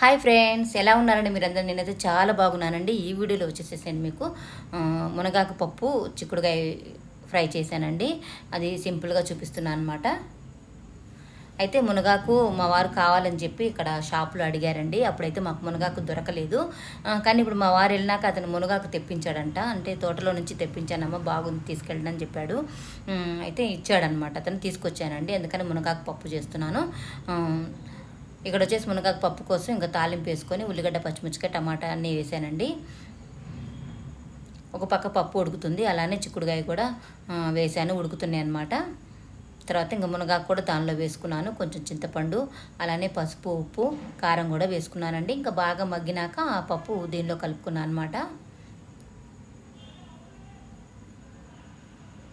Hi friends ఎలా ఉన్నారండి మీరందరూ? నేనైతే చాలా బాగున్నానండి. ఈ వీడియోలో వచ్చేసేసాను మీకు మునగాకు పప్పు చిక్కుడుకాయ ఫ్రై చేశానండి. అది సింపుల్గా చూపిస్తున్నాను అనమాట అయితే మునగాకు మా వారు కావాలని చెప్పి ఇక్కడ షాప్లో అడిగారండి. అప్పుడైతే మాకు మునగాకు దొరకలేదు. కానీ ఇప్పుడు మా వారు వెళ్ళినాక అతను మునగాకు తెప్పించాడంట. అంటే తోటలో నుంచి తెప్పించానమ్మ బాగుంది తీసుకెళ్ళండి అని చెప్పాడు. అయితే ఇచ్చాడనమాట అతను తీసుకొచ్చానండి. అందుకని మునగాకు పప్పు చేస్తున్నాను. ఇక్కడ వచ్చేసి మునగాకు పప్పు కోసం ఇంకా తాలింపు వేసుకొని ఉల్లిగడ్డ పచ్చిమిర్చికాయ టమాటా అన్నీ వేసానండి. ఒక పక్క పప్పు ఉడుకుతుంది అలానే చిక్కుడుకాయ కూడా వేసాను ఉడుకుతున్నాయి అనమాట తర్వాత ఇంకా మునగాకు కూడా దానిలో వేసుకున్నాను కొంచెం చింతపండు అలానే పసుపు ఉప్పు కారం కూడా వేసుకున్నానండి. ఇంకా బాగా మగ్గినాక ఆ పప్పు దీనిలో కలుపుకున్నాను అనమాట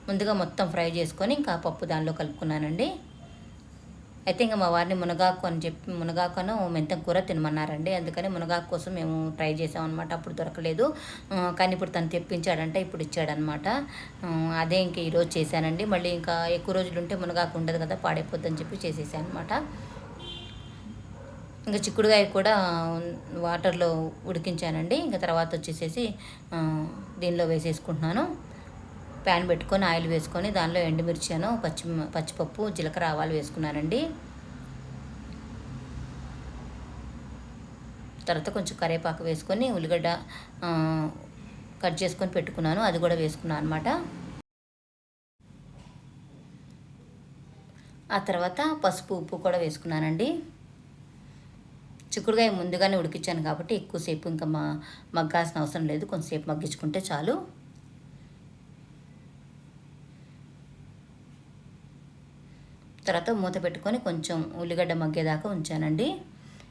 ముందుగా మొత్తం ఫ్రై చేసుకొని ఇంకా పప్పు దానిలో కలుపుకున్నానండి. అయితే ఇంకా మా వారిని మునగాకు అని చెప్పి మునగాకును మెంతం కూర తినమన్నారండి. అందుకని మునగాకు కోసం మేము ట్రై చేసామన్నమాట. అప్పుడు దొరకలేదు. కానీ ఇప్పుడు తను తెప్పించాడంటే ఇప్పుడు ఇచ్చాడనమాట అదే ఇంక ఈరోజు చేశానండి. మళ్ళీ ఇంకా ఎక్కువ రోజులు ఉంటే మునగాకు ఉండదు కదా పాడైపోద్దని చెప్పి చేసేసాను అనమాట ఇంకా చిక్కుడుకాయ కూడా వాటర్లో ఉడికించానండి. ఇంకా తర్వాత వచ్చేసేసి దీనిలో వేసేసుకుంటున్నాను. ప్యాన్ పెట్టుకొని ఆయిల్ వేసుకొని దానిలో ఎండుమిర్చాను పచ్చి పచ్చిపప్పు జీలకర్ర ఆవాలు వేసుకున్నానండి. తర్వాత కొంచెం కరివేపాకు వేసుకొని ఉల్లిగడ్డ కట్ చేసుకొని పెట్టుకున్నాను. అది కూడా వేసుకున్నాను అనమాట ఆ తర్వాత పసుపు ఉప్పు కూడా వేసుకున్నానండి. చిక్కుడుకాయ ముందుగానే ఉడికించాను కాబట్టి ఎక్కువసేపు ఇంకా మా మగ్గాల్సిన అవసరం లేదు. కొంతసేపు మగ్గించుకుంటే చాలు. తర్వాత మూత పెట్టుకొని కొంచెం ఉల్లిగడ్డ మగ్గేదాకా ఉంచానండి.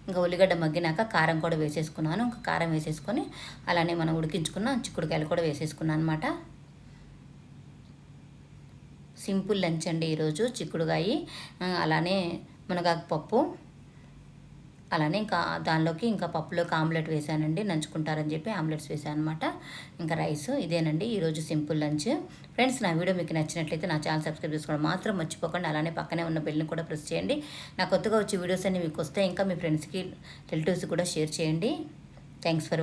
ఇంకా ఉల్లిగడ్డ మగ్గినాక కారం కూడా వేసేసుకున్నాను. ఇంకా కారం వేసేసుకొని అలానే మనం ఉడికించుకున్న చిక్కుడుకాయలు కూడా వేసేసుకున్నాను అనమాట సింపుల్ లంచ్ అండి ఈరోజు చిక్కుడుకాయ. అలానే మునగాకు పప్పు. అలానే ఇంకా దానిలోకి ఇంకా పప్పులోకి ఆమ్లెట్ వేసానండి నంచుకుంటారని చెప్పి ఆమ్లెట్స్ వేసాను అనమాట ఇంకా రైస్ ఇదేనండి ఈరోజు సింపుల్ లంచ్. ఫ్రెండ్స్ నా వీడియో మీకు నచ్చినట్లయితే నా ఛానల్ సబ్స్క్రైబ్ చేసుకోవడం మాత్రం మర్చిపోకండి. అలానే పక్కనే ఉన్న బెల్ని కూడా ప్రెస్ చేయండి. నా కొత్తగా వచ్చే వీడియోస్ అన్ని మీకు వస్తే ఇంకా మీ ఫ్రెండ్స్కి రిలేటివ్స్ కూడా షేర్ చేయండి. Thanks for